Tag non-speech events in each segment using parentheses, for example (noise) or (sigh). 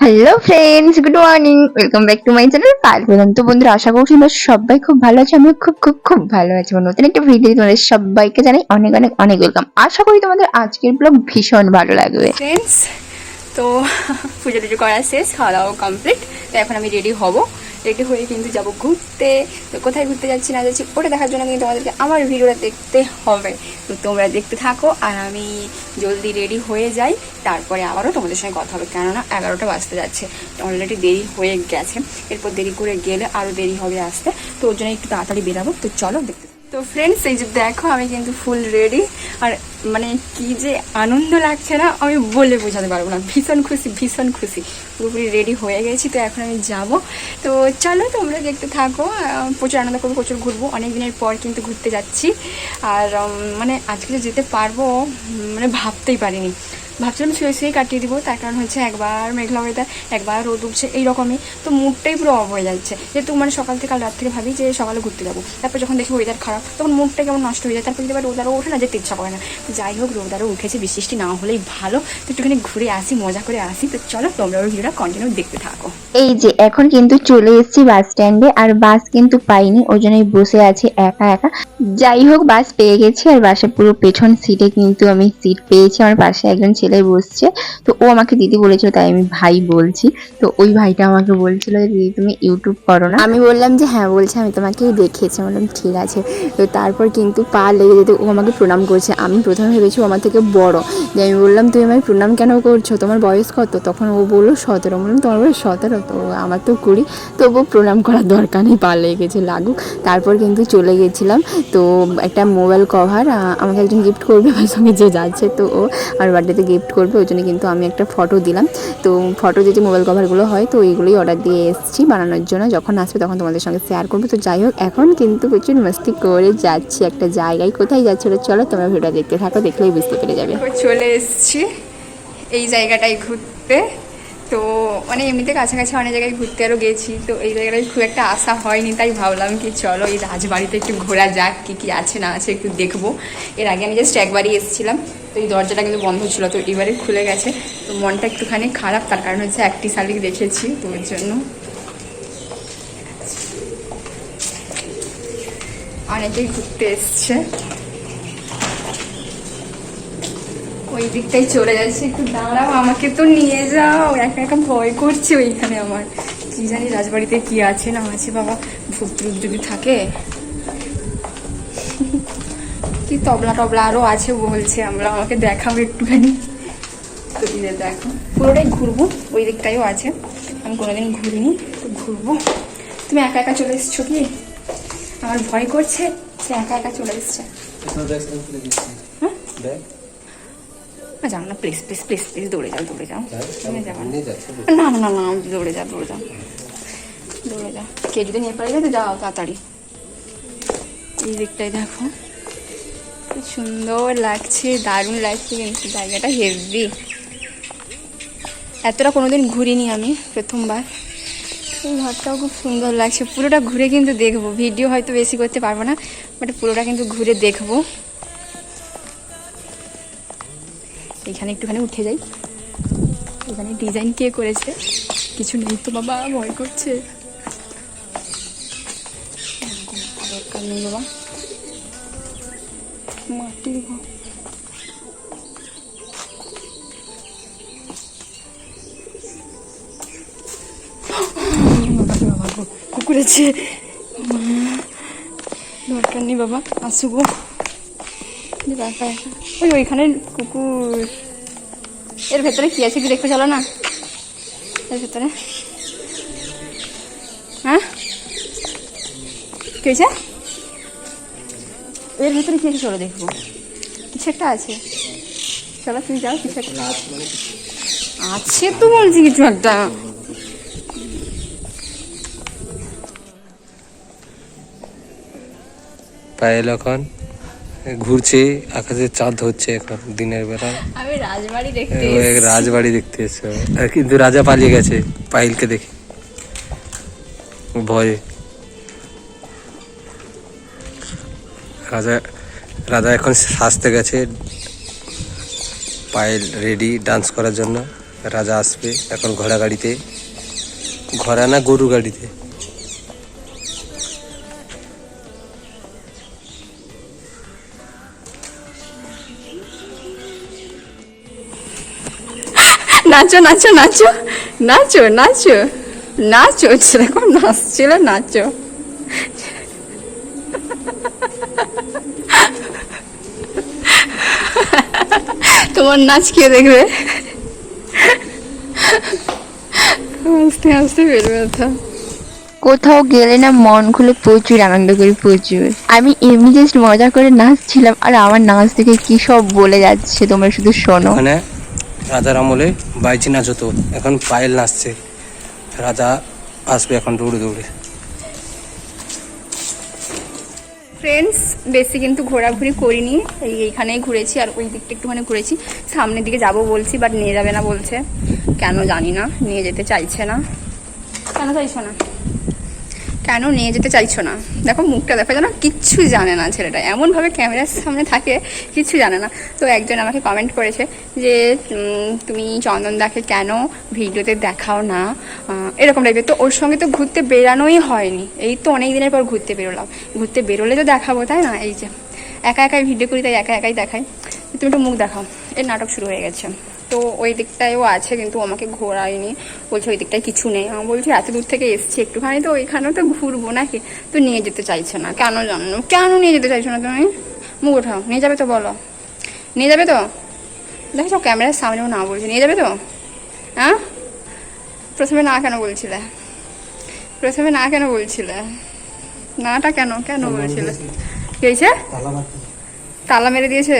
Hello friends good morning welcome back to my channel বললাম তো বন্ধুরা আশা করছি তোমরা সবাই খুব ভালো আছো আমি খুব খুব খুব ভালো আছি। নতুন একটা ভিডিও তোমাদের সবাইকে জানাই অনেক অনেক অনেক ওয়েলকাম আশা করি তোমাদের আজকের ব্লগ ভীষণ ভালো লাগবে। ফ্রেন্ডস তো (laughs) পুজো টুজো করা শেষ খাওয়া দাওয়া কমপ্লিট তো এখন আমি রেডি হব। রেডি হয়ে কিন্তু যাব ঘুরতে। তো কোথায় ঘুরতে যাচ্ছি না যাচ্ছি ওটা দেখার জন্য কিন্তু তোমাদেরকে আমার ভিডিওটা দেখতে হবে। তো তোমরা দেখতে থাকো আর আমি জলদি রেডি হয়ে যাই, তারপরে আবারও তোমাদের সঙ্গে কথা হবে। কেননা এগারোটা বাজতে যাচ্ছে, অলরেডি দেরি হয়ে গেছে। এরপর দেরি করে গেলে আরও দেরি হবে আসতে। তো ওর জন্য একটু তাড়াতাড়ি বেরাবো। তো চলো দেখতে তো ফ্রেন্ডস এই যে দেখো, আমি কিন্তু ফুল রেডি আর মানে কি যে আনন্দ লাগছে না, আমি বলে বোঝাতে পারব না। ভীষণ খুশি ভীষণ খুশি। পুরোপুরি রেডি হয়ে গেছি, তো এখন আমি যাব। তো চলো, তোমরা দেখতে থাকো। প্রচুর আনন্দ করব, প্রচুর ঘুরবো। অনেক দিনের পর কিন্তু ঘুরতে যাচ্ছি। আর মানে আজকে যেতে পারব মানে ভাবতেই পারিনি। ভাবছিলাম শুয়ে শুয়ে কাটিয়ে দিব, তার কারণ হচ্ছে একবার মেঘলা ওয়েদার একবার রোদ উঠছে, এইরকমই। তো মুডটাই পুরো অফ হয়ে যাচ্ছে। যেহেতু মানে সকাল থেকে কাল রাত থেকে ভাবি যে সকালে ঘুরতে যাব। তারপর যখন দেখি ওয়েদার খারাপ, তখন মুডটা কেমন নষ্ট হয়ে যায়। তারপর যদি আবার রোদারও ওঠে না, যেতে ইচ্ছা করে না। যাই হোক রোদারও উঠেছে বৃষ্টি না হলেই ভালো। তো একটুখানি ঘুরে আসি, মজা করে আসি। তো চলো তোমরা ওই ভিডিওটা কন্টিনিউ দেখতে থাকো। এই যে, এখন কিন্তু চলে এসেছি বাস স্ট্যান্ডে আর বাস কিন্তু পাইনি। ওই জন্যই বসে আছি একা একা। যাই হোক বাস পেয়ে গেছি, আর বাসের পুরো পেছন সিটে কিন্তু আমি সিট পেয়েছি। আমার পাশে একজন ছেলে বসছে। তো ও আমাকে দিদি বলেছিল, তাই আমি ভাই বলছি। তো ওই ভাইটা আমাকে বলছিল যে, দিদি, তুমি ইউটিউব করো না? আমি বললাম যে হ্যাঁ বলছে, আমি তোমাকেই দেখেছি বললাম, ঠিক আছে। তো তারপর কিন্তু পা লেগে যেতে ও আমাকে প্রণাম করছে। আমি প্রথমে ভেবেছি আমার থেকে বড়। যে আমি বললাম, তুমি আমায় প্রণাম কেন করছ? তোমার বয়স কত? তখন ও বলল, সতেরো। বললাম, তোমার বয়স সতেরো, তো আমার তো কুড়ি। তবুও প্রণাম করার দরকার নেই, পা লেগে গেছে লাগুক। তারপর কিন্তু চলে গেছিলাম। তো একটা মোবাইল কভার আমাকে একজন গিফট করবে আমার সঙ্গে যে যাচ্ছে, তো ও আমার বার্থডেতে গিফট করবে, ওই জন্য কিন্তু আমি একটা ফটো দিলাম। তো ফটো যে যে মোবাইল কভারগুলো হয়, তো ওইগুলোই অর্ডার দিয়ে এসেছি বানানোর জন্য। যখন আসবে তখন তোমাদের সঙ্গে শেয়ার করব। তো যাই হোক, এখন কিন্তু প্রচুর মস্তি করে যাচ্ছি একটা জায়গায়। কোথায় যাচ্ছে ওটা চলো, তোমরা ভিডিও দেখতে থাকো, দেখলেই বুঝতে পেরে যাবে। চলে এসেছি এই জায়গাটায় ঘুরতে। তো মানে এমনিতে কাছাকাছি অনেক জায়গায় ঘুরতে আরও গেছি, তো এই জায়গাটায় খুব একটা আশা হয়নি, তাই ভাবলাম কি চলো এই রাজবাড়িতে একটু ঘোরা যাক, কী কী আছে না আছে একটু দেখব। এর আগে আমি জাস্ট একবারই এসেছিলাম। তো এই দরজাটা কিন্তু বন্ধ ছিল, তো এবারে খুলে গেছে। তো মনটা একটুখানি খারাপ, তার কারণ হচ্ছে একটি শালিক দেখেছি, তো ওর জন্য। অনেকেই ঘুরতে এসছে। ওই দিকটাই চলে যাচ্ছে, একটু দাঁড়াও, আমাকে তো নিয়ে যাও। একা একা ভয় করছে ওইখানে আমার। কি জানি রাজবাড়িতে কি আছে, না আছে, বাবা ভূত যদি থাকে। কি তবলা টবলা আরও আছে বলছে আমরা আমাকে দেখাবো একটুখানি। তো যে দেখো পুরোটাই ঘুরবো ওই দিকটাইও আছে। আমি কোনোদিন ঘুরিনি তো ঘুরবো। তুমি একা একা চলে এসছো কি? আমার ভয় করছে সে একা একা চলে এসছে। হ্যাঁ? না যাও না প্লিজ প্লিজ প্লিজ প্লিজ দৌড়ে যাও দৌড়ে যাও। তুমি না। না না না দৌড়ে যাও দৌড়ে যাও। দৌড়ে যাও। কে যদি নিয়ে পারে তো যাও তাড়াতাড়ি। এই দিকটাই দেখো। সুন্দর লাগছে, দারুণ লাগছে কিন্তু জায়গাটা হেভি এতটা কোনোদিন ঘুরিনি আমি প্রথমবার। ঘরটাও খুব সুন্দর লাগছে। পুরোটা ঘুরে কিন্তু দেখব। ভিডিও হয়তো বেশি করতে পারব না বাট পুরোটা কিন্তু ঘুরে দেখব। এখানে একটুখানি উঠে যাই। এখানে ডিজাইন কে করেছে? কিছু নেই তো বাবা, ভয় করছে। বাবা? ঘর বাবা কুকুর দরকার নেই বাবা আসুগো যে ওই ওইখানে কুকুর এর ভেতরে কি আছে কি দেখতে চলো না। এর ভেতরে। হ্যাঁ? কি হয়েছে? এর ভেতরে কি আছে চলো দেখব। কিছু একটা আছে। চলো তুমি যাও কিছু একটা আছে তো বলছি কিছু একটা। পায়েল এখন ঘুরছে আকাশে চাঁদ হচ্ছে এখন দিনের বেলা। আমি রাজবাড়ি দেখতে ও রাজবাড়ি দেখতে এসছে। আর কিন্তু রাজা পালিয়ে গেছে পায়েলকে দেখে। ভয়ে। রাজা রাজা এখন সাজতে গেছে। পায়েল রেডি ডান্স করার জন্য। রাজা আসবে এখন ঘোড়া গাড়িতে ঘোড়া না গরু গাড়িতে? নাচো নাচো নাচো। নাচো নাচো। নাচো সেরকম নাচছিল, নাচো। তোমার নাচ কে দেখবে? হাসতে হাসতে বের ব্যথা। কোথাও গেলে না মন খুলে প্রচুর আনন্দ করি প্রচুর। আমি এমনি জাস্ট মজা করে নাচছিলাম আর আমার নাচ দেখে কি সব বলে যাচ্ছে তোমরা শুধু শোনো। ওখানে রাজার আমলে বাইচি নাচ হতো এখন পায়েল নাচছে। রাজা আসবে এখন দৌড়ে দৌড়ে। ফ্রেন্ডস বেশি কিন্তু ঘোরাঘুরি করিনি। এই এইখানেই ঘুরেছি আর ওই দিকটা একটুখানি ঘুরেছি। সামনের দিকে যাব বলছি বাট নিয়ে যাবে না বলছে। কেন জানি না, নিয়ে যেতে চাইছে না। কেন চাইছো না? কেন নিয়ে যেতে চাইছো না? দেখো, মুখটা দেখো যেন কিচ্ছু জানে না ছেলেটা। এমনভাবে ক্যামেরার সামনে থাকে, কিচ্ছু জানে না। তো একজন আমাকে কমেন্ট করেছে যে তুমি চন্দনদাকে কেন ভিডিওতে দেখাও না? এরকম টাইপের তো ওর সঙ্গে তো ঘুরতে বেরানোই হয়নি। এই তো অনেক দিনের পর ঘুরতে বেরোলাম। ঘুরতে বেরোলে তো দেখাবো, তাই না? এই যে, একা একাই ভিডিও করি, তাই একা একাই দেখাই। তুমি একটু মুখ দেখাও। এর নাটক শুরু হয়ে গেছে। তো ওই দিকটায়ও আছে কিন্তু আমাকে ঘোরায়নি। বলছে ওই দিকটায় কিছু নেই। আমি বলছি এত দূর থেকে এসছি একটুখানি তো ওইখানেও তো ঘুরবো নাকি? তো নিয়ে যেতে চাইছে না। কেন জানো? কেন নিয়ে যেতে চাইছো না তুমি? মুখ ওঠাও। নিয়ে যাবে তো বলো। নিয়ে যাবে তো? দেখো ক্যামেরার সামনেও না বলছে। নিয়ে যাবে তো? হ্যাঁ প্রথমে না কেন বলছিলে? প্রথমে না কেন বলছিলে? নাটা কেন? কেন বলছিলে? কি হয়েছে? তালা মেরে দিয়েছে?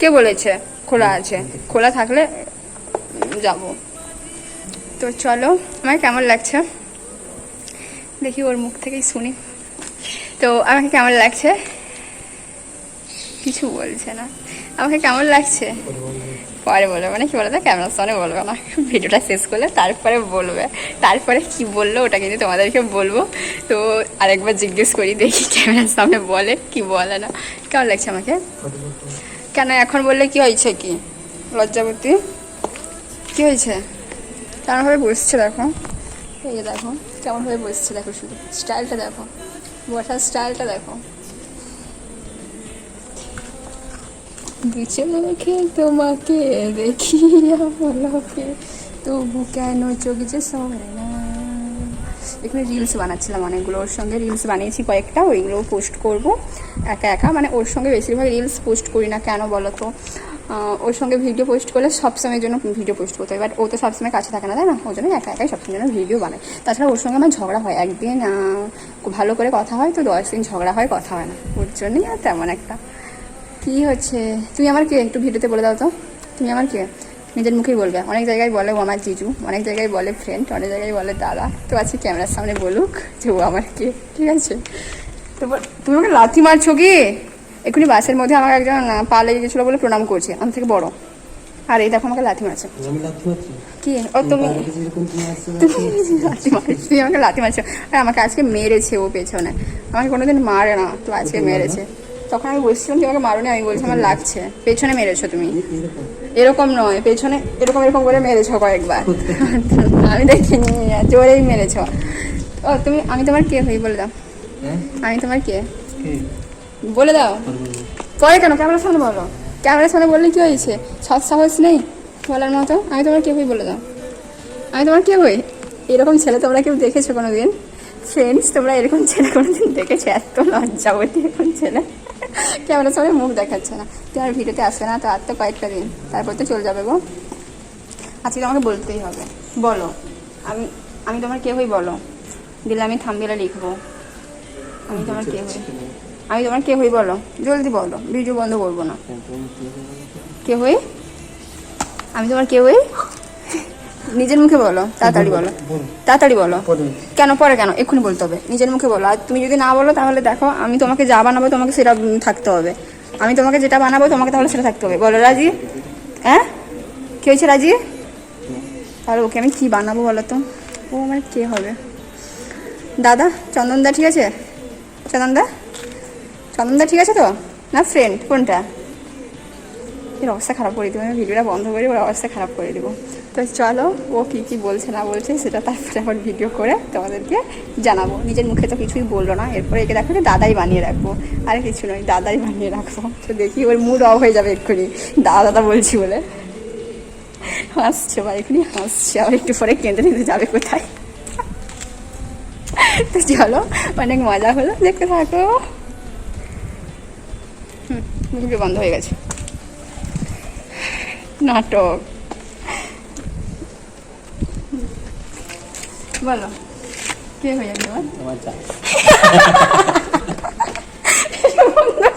কে বলেছে? খোলা আছে। খোলা থাকলে যাব। তো চলো আমার কেমন লাগছে? দেখি ওর মুখ থেকেই শুনি। তো আমাকে কেমন লাগছে? কিছু বলছে না। আমাকে কেমন লাগছে? পরে বলবে। মানে কি বলবে ক্যামেরার সামনে বলবে না। ভিডিওটা শেষ করলে তারপরে বলবে। তারপরে কি বলল ওটা কিন্তু তোমাদেরকে বলব। তো আরেকবার জিজ্ঞেস করি, দেখি ক্যামেরার সামনে বলে কি বলে না। কেমন লাগছে আমাকে? কেন? এখন বললে কি হয়েছে কি? লজ্জাবতী? কি হয়েছে? কেমনভাবে বসছে দেখো? এই যে দেখো, কেমনভাবে বসছে দেখো শুধু। স্টাইলটা দেখো। বসার স্টাইলটা দেখো। দু চোখে তোমাকে দেখি আমলকে তবু কেন চোখ যে সরে না? এখানে রিলস বানাচ্ছিলাম অনেকগুলো, ওর সঙ্গে রিলস বানিয়েছি কয়েকটা, ওইগুলো পোস্ট করব একা একা। মানে ওর সঙ্গে বেশিরভাগ রিলস পোস্ট করি না, কেন বলো তো? ওর সঙ্গে ভিডিও পোস্ট করলে সবসময়ের জন্য ভিডিও পোস্ট করতে হয়। বাট ও তো সবসময় কাছে থাকে না, তাই না? ওই জন্য একা একাই সবসময় জন্য ভিডিও বানায় তাছাড়া ওর সঙ্গে আমার ঝগড়া হয়। একদিন ভালো করে কথা হয় তো, দশ দিন ঝগড়া হয়, কথা হয় না। ওর জন্যই আর তেমন একটা। কি হচ্ছে? তুমি আমার কে? একটু ভিডিওতে বলে দাও তো। তুমি আমার কে? নিজের মুখেই বলবে। অনেক জায়গায় বলে ও আমার জিজু অনেক জায়গায় বলে ফ্রেন্ড অনেক জায়গায় বলে দাদা। তো আজকে ক্যামেরার সামনে বলুক যে ও আমার কে ঠিক আছে? তো তুমি আমাকে লাথি মারছো কি? এক্ষুনি বাসের মধ্যে আমাকে একজন পা লেগে গেছিল বলে প্রণাম করছে আমার থেকে বড়। আর এই দেখো আমাকে লাথি মারছে। কি? ও তুমি তুমি লাথি মারছো তুমি আমাকে লাথি মারছো। আর আমাকে আজকে মেরেছে ও পেছনে। আমাকে কোনোদিন মারে না তো আজকে মেরেছে। তখন আমি বলছিলাম তুমি আমাকে মারোনি আমি বলছি আমার লাগছে। পেছনে মেরেছো তুমি। এরকম নয় পেছনে এরকম এরকম করে মেরেছ কয়েকবার। (laughs) আমি দেখিনি জোরেই মেরেছ। ও তুমি আমি তোমার কে হই বলে দাও? আমি তোমার কে? বলে দাও। পরে কেন? ক্যামেরার সামনে বলো। ক্যামেরার সামনে বললে কি হয়েছে? সৎ সাহস নেই বলার মতো? আমি তোমার কে হই বলে দাও। আমি তোমার কে হই? এরকম ছেলে তোমরা কেউ দেখেছ কোনো দিন ফ্রেন্ডস তোমরা এরকম ছেলে কোনো দিন দেখেছ? এত লজ্জাবতী এরকম ছেলে। ক্যামেরার সামনে মুখ দেখাচ্ছে না। তুই আর ভিডিওতে আসবে না তো আর তো কয়েকটা দিন। তারপর তো চলে যাবে গো। আজকে তোমাকে বলতেই হবে। বলো। আমি আমি তোমার কে হই বলো। দিলে আমি থামবেলা লিখব। আমি তোমার কে হই আমি তোমার কে হই বলো। জলদি বলো। ভিডিও বন্ধ করব না। কে হই আমি তোমার কে হই নিজের মুখে বলো তাড়াতাড়ি বলো। তাড়াতাড়ি বলো। কেন পরে কেন? এক্ষুনি বলতে হবে। নিজের মুখে বলো। আর তুমি যদি না বলো তাহলে দেখো আমি তোমাকে যা বানাবো তোমাকে সেটা থাকতে হবে। আমি তোমাকে যেটা বানাবো তোমাকে তাহলে সেটা থাকতে হবে। বলো রাজি? হ্যাঁ? কি হয়েছে রাজি? তাহলে ওকে আমি কী বানাবো বলো তো? ও আমার কে হবে? দাদা চন্দনদা ঠিক আছে? চন্দনদা চন্দনদা ঠিক আছে তো? না ফ্রেন্ড কোনটা? এর অবস্থা খারাপ করে দেবো। আমি ভিডিওটা বন্ধ করে ওর অবস্থা খারাপ করে দেবো। তো চলো, ও কী কী বলছে না বলছে সেটা তারপরে আবার ভিডিও করে তোমাদেরকে জানাব। নিজের মুখে তো কিছুই বলল না। এরপরে একে দেখো দাদাই বানিয়ে রাখব। আর কিছু নয়, দাদাই বানিয়ে রাখব। তো দেখি ওর মুড অফ হয়ে যাবে এক্ষুনি। দাদা দাদা বলছি বলে। হাসছে বা এক্ষুনি হাসছে। আবার একটু পরে কেঁদে নিতে যাবে কোথায়? তো চলো, অনেক মজা হলো। দেখতে থাকো। হুম বন্ধ হয়ে গেছে। নাটক। বলো কে হয়ে যাবে তোমার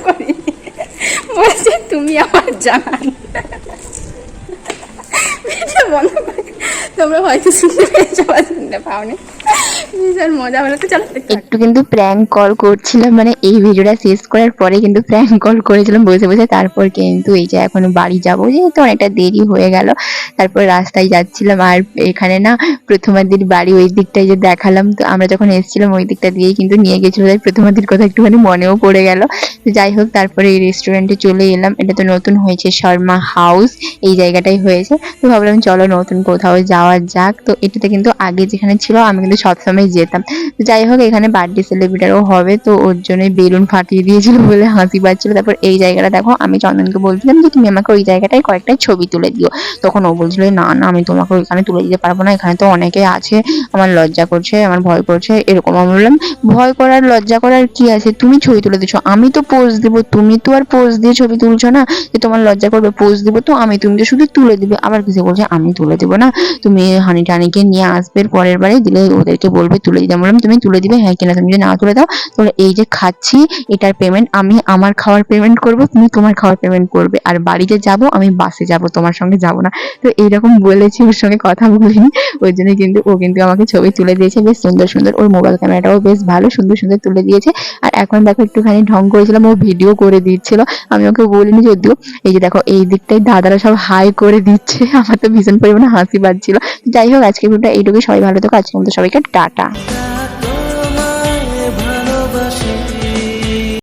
করি বলছে তুমি আমার জান বন্ধ করে তোমরা হয়তো শুনতে পেয়েছ শুনতে পাওনি ভীষণ মজা হলো তো, চলো। একটু কিন্তু প্র্যাঙ্ক কল করছিলাম মানে এই ভিডিওটা শেষ করার পরে কিন্তু প্র্যাঙ্ক কল করেছিলাম বসে বসে, তারপর কিন্তু এই যে এখন বাড়ি যাব, যেহেতু অনেকটা দেরি হয়ে গেল, তারপর রাস্তায় যাচ্ছিলাম, আর এখানে না প্রথমাদির বাড়ি ওই দিকটায় যে দেখালাম, তো আমরা যখন এসেছিলাম ওই দিকটা দিয়েই কিন্তু নিয়ে গেছিল, তাই প্রথমাদির কথা একটুখানি মনেও পড়ে গেল তো যাই হোক, তারপরে এই রেস্টুরেন্টে চলে এলাম, এটা তো নতুন হয়েছে শর্মা হাউস এই জায়গাটাই হয়েছে তো ভাবলাম চলো নতুন কোথাও যাওয়া যাক, তো এটাতে কিন্তু আগে যেখানে ছিল, আমি কিন্তু সবসময় যেতাম। তো যাই হোক, এখানে বার্থডে সেলিব্রেটারও হবে, তো ওর জন্য বেলুন ফাটিয়ে দিয়েছিল বলে হাসি পাচ্ছিল। তারপর এই জায়গাটা দেখো, আমি চন্দনকে বলছিলাম যে, তুমি আমাকে ওই জায়গাটায় কয়েকটা ছবি তুলে দিও। তখন ও বলছিল, না না, আমি তোমাকে ওইখানে তুলে দিতে পারব না। এখানে তো অনেকে আছে, আমার লজ্জা করছে, আমার ভয় করছে। এরকম আমি বললাম, ভয় করার, লজ্জা করার কি আছে? তুমি ছবি তুলে দিচ্ছ আমি তো পোজ দেবো। তুমি তো আর পোজ দিয়ে ছবি তুলছো না যে, তোমার লজ্জা করবে। পোজ দেবো তো, আমি তুমি তো শুধু তুলে দিবে। আবার কিছু বলছে, আমি তুলে দেবো না। তুমি হানি টানিকে নিয়ে আসবে পরের বারে দিলে ওদেরকে বলবে, তুলে দিতে। বললাম, তুমি তুলে দিবে? হ্যাঁ কিনা তুমি যদি না তুলে দাও, তাহলে এই যে খাচ্ছি, এটার পেমেন্ট আমি আমার খাওয়ার পেমেন্ট করব, তুমি তোমার খাওয়ার পেমেন্ট করবে। আর বাড়িতে যাব, আমি বাসে যাব, তোমার সঙ্গে যাব না। তো এইরকম বলেছি, ওর সঙ্গে কথা বলিনি। ওই জন্য কিন্তু ও কিন্তু আমাকে ছবি তুলে দিয়েছে, বেশ সুন্দর সুন্দর। ওর মোবাইল ক্যামেরাটাও বেশ ভালো, সুন্দর সুন্দর তুলে দিয়েছে। আর এখন দেখো, একটুখানি ঢং করেছিলাম, ও ভিডিও করে দিচ্ছিল। আমি ওকে বলিনি যদিও, এই যে দেখো, এই দিকটাই দাদারা সব হাই করে দিচ্ছে। (laughs) আমার তো ভীষণ পরিমাণে হাসি পাচ্ছিল। যাই হোক আজকে ভিডিওটা এইটুকুই। সবাই ভালো থেকো আজকে মতো সবাইকে টাটা।